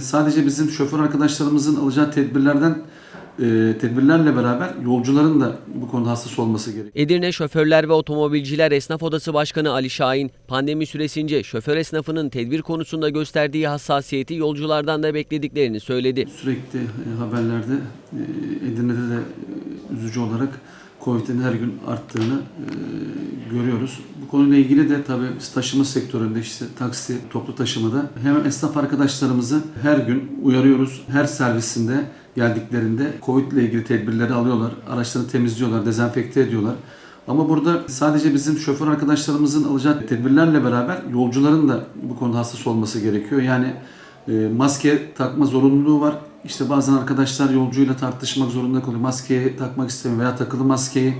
Sadece bizim şoför arkadaşlarımızın alacağı tedbirlerden e, tedbirlerle beraber yolcuların da bu konuda hassas olması gerekiyor. Edirne Şoförler ve Otomobilciler Esnaf Odası Başkanı Ali Şahin, pandemi süresince şoför esnafının tedbir konusunda gösterdiği hassasiyeti yolculardan da beklediklerini söyledi. Sürekli e, haberlerde e, Edirne'de de e, üzücü olarak Covid'in her gün arttığını e, görüyoruz. Bu konuyla ilgili de tabii biz taşıma sektöründe işte taksi, toplu taşımada hem esnaf arkadaşlarımızı her gün uyarıyoruz. Her servisinde geldiklerinde Covid ile ilgili tedbirleri alıyorlar. Araçlarını temizliyorlar, dezenfekte ediyorlar. Ama burada sadece bizim şoför arkadaşlarımızın alacağı tedbirlerle beraber yolcuların da bu konuda hassas olması gerekiyor. Yani e, maske takma zorunluluğu var. İşte bazen arkadaşlar yolcuyla tartışmak zorunda kalıyor. Maskeyi takmak istemiyor veya takılı maskeyi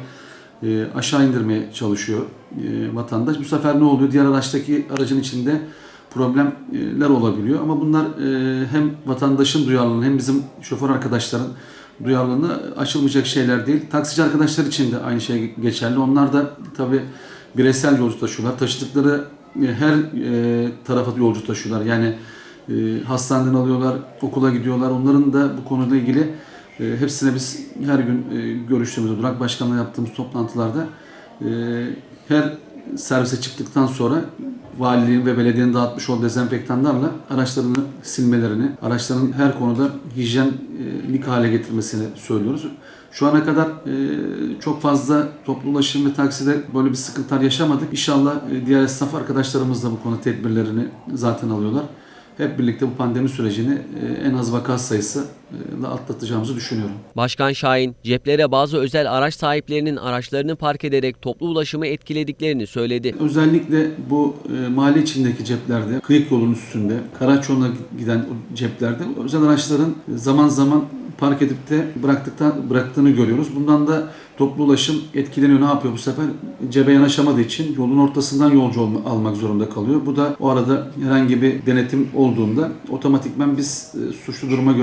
e, aşağı indirmeye çalışıyor e, vatandaş. Bu sefer ne oluyor? Diğer araçtaki aracın içinde problemler olabiliyor. Ama bunlar e, hem vatandaşın duyarlılığını hem bizim şoför arkadaşların duyarlılığına aşılmayacak şeyler değil. Taksici arkadaşlar için de aynı şey geçerli. Onlar da tabii bireysel yolcu taşıyorlar. Taşıdıkları e, her e, tarafa yolcu taşıyorlar. Yani e, hastaneden alıyorlar, okula gidiyorlar. Onların da bu konuyla ilgili hepsine biz her gün e, görüştüğümüzde, durak başkanlığı yaptığımız toplantılarda e, her servise çıktıktan sonra valiliğin ve belediyenin dağıtmış olduğu dezenfektanlarla araçlarını silmelerini, araçların her konuda hijyenlik hale getirmesini söylüyoruz. Şu ana kadar e, çok fazla toplu ulaşım ve takside böyle bir sıkıntılar yaşamadık. İnşallah diğer esnaf arkadaşlarımız da bu konu tedbirlerini zaten alıyorlar. Hep birlikte bu pandemi sürecini e, en az vaka sayısı e, atlatacağımızı düşünüyorum. Başkan Şahin, ceplere bazı özel araç sahiplerinin araçlarını park ederek toplu ulaşımı etkilediklerini söyledi. Özellikle bu e, mahalle içindeki ceplerde, kıyık yolun üstünde, Karaç yoluna giden ceplerde özel araçların zaman zaman park edip de bıraktıktan bıraktığını görüyoruz. Bundan da toplu ulaşım etkileniyor. Ne yapıyor bu sefer? Cebe yanaşamadığı için yolun ortasından yolcu olma- almak zorunda kalıyor. Bu da o arada herhangi bir denetim olduğunda otomatikman biz e, suçlu duruma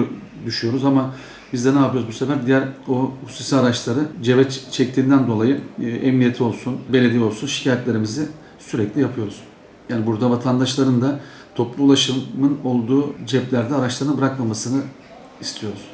düşüyoruz ama biz de ne yapıyoruz bu sefer? Diğer o hususi araçları cebe çektiğinden dolayı e, emniyeti olsun, belediye olsun şikayetlerimizi sürekli yapıyoruz. Yani burada vatandaşların da toplu ulaşımın olduğu ceplerde araçlarını bırakmamasını istiyoruz.